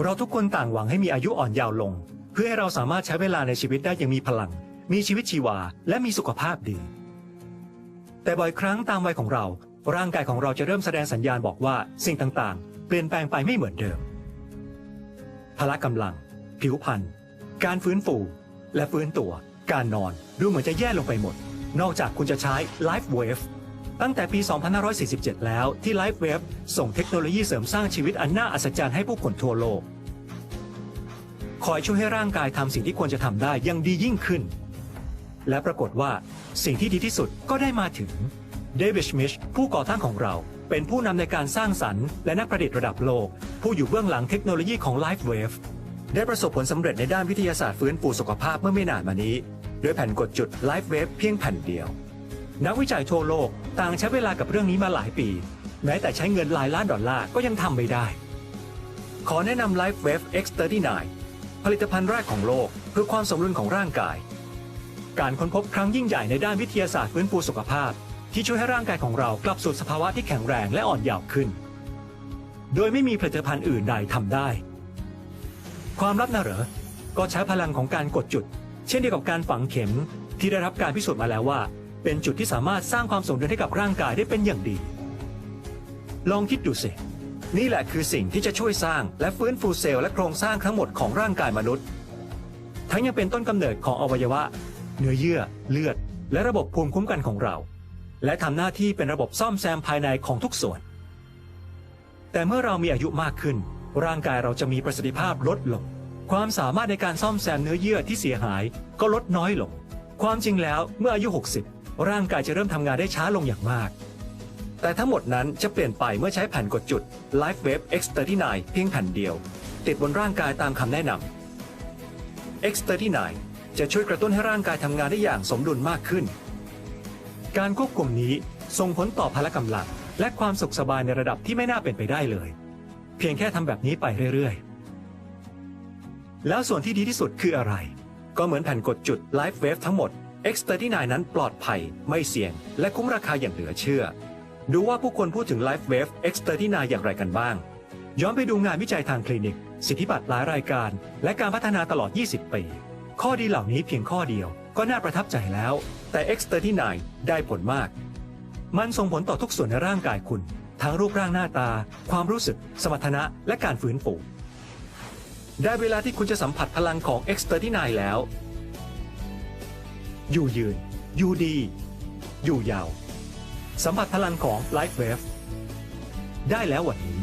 เราทุกคนต่างหวังให้มีอายุอ่อนยาวลง เพื่อให้เราสามารถใช้เวลาในชีวิตได้อย่างมีพลัง มีชีวิตชีวา และมีสุขภาพดี แต่บ่อยครั้งตามวัยของเรา ร่างกายของเราจะเริ่มแสดงสัญญาณบอกว่าสิ่งต่างๆ เปลี่ยนแปลงไปไม่เหมือนเดิม พละกำลัง ผิวพรรณการฟื้นฟู และฟื้นตัว การนอนดูเหมือนจะแย่ลงไปหมด นอกจากคุณจะใช้ Life Wave ตั้งแต่ปี 2547 แล้วที่ Life Wave ส่งเทคโนโลยีเสริมสร้างชีวิตอันน่าอัศจรรย์ให้ผู้คนทั่วโลก คอยช่วยให้ร่างกายทำสิ่งที่ควรจะทำได้ยังดียิ่งขึ้น และปรากฏว่าสิ่งที่ดีที่สุดก็ได้มาถึงเดวิดชมิชผู้ก่อตั้งของเราเป็นผู้นำในการสร้างสรรค์และนักประดิษฐ์ระดับโลก ผู้อยู่เบื้องหลังเทคโนโลยีของ Life Wave ได้ประสบผลสำเร็จในด้านวิทยาศาสตร์ฟื้นฟูสุขภาพเมื่อไม่นานมานี้ ด้วยแผ่นกดจุด Life Wave เพียงแผ่นเดียว นักวิจัยทั่วโลก ต่างใช้เวลากับเรื่องนี้มาหลายปี แม้แต่ใช้เงินหลายล้านดอลลาร์ก็ยังทำไม่ได้ ขอแนะนำ Life Wave X39 ผลิตภัณฑ์แรกของโลก เพื่อความสมดุลของร่างกาย การค้นพบครั้งยิ่งใหญ่ในด้านวิทยาศาสตร์ฟื้นฟูสุขภาพ ที่ช่วยให้ร่างกายของเรากลับสู่สภาวะที่แข็งแรงและอ่อนเยาว์ขึ้น โดยไม่มีผลิตภัณฑ์อื่นใดทำได้ ความลับน่ะเหรอก็ใช้พลังของการกดจุด เช่นเดียวกับการฝังเข็มที่ได้รับการพิสูจน์มาแล้วว่า เป็นจุดที่สามารถสร้างความสมดุลให้กับร่างกายได้เป็นอย่างดี ลองคิดดูสิ นี่แหละคือสิ่งที่จะช่วยสร้างและฟื้นฟูเซลล์และโครงสร้างทั้งหมดของร่างกายมนุษย์ ทั้งยังเป็นต้นกำเนิดของอวัยวะ เนื้อเยื่อ เลือด และระบบภูมิคุ้มกันของเรา และทำหน้าที่เป็นระบบซ่อมแซมภายในของทุกส่วน แต่เมื่อเรามีอายุมากขึ้น ร่างกายเราจะมีประสิทธิภาพลดลง ความสามารถในการซ่อมแซมเนื้อเยื่อที่เสียหายก็ลดน้อยลง ความจริงแล้วเมื่ออายุ 60 ร่างกายจะเริ่มทำงานได้ช้าลงอย่างมาก แต่ทั้งหมดนั้นจะเปลี่ยนไปเมื่อใช้แผ่นกดจุด Life Wave X39 เพียงแผ่นเดียว ติดบนร่างกายตามคำแนะนำ X39 จะช่วยกระตุ้นให้ร่างกายทำงานได้อย่างสมดุลมากขึ้น การควบคุมนี้ส่งผลต่อพละกำลัง และความสุขสบายในระดับที่ไม่น่าเป็นไปได้เลย เพียงแค่ทำแบบนี้ไปเรื่อยๆ แล้วส่วนที่ดีที่สุดคืออะไร ก็เหมือนแผ่นกดจุด Life Wave ทั้งหมด X39 นั้นปลอดภัย ไม่เสี่ยง และคุ้มราคาอย่างเหลือเชื่อ ดูว่าผู้คนพูดถึง Life Wave X39 อย่างไรกันบ้าง ย้อนไปดูงานวิจัยทางคลินิก สิทธิบัตรหลายรายการ และการพัฒนาตลอด 20 ปี ข้อดีเหล่านี้เพียงข้อเดียว ก็น่าประทับใจแล้ว แต่ X39 ได้ผลมาก มันส่งผลต่อทุกส่วนในร่างกายคุณ ทั้งรูปร่างหน้าตา ความรู้สึก สมรรถนะ และการฟื้นฟูได้เวลาที่คุณจะสัมผัสพลังของ X39 แล้ว อยู่ยืน อยู่ดี อยู่ยาว สัมผัสพลังของ Life Wave ได้แล้ววันนี้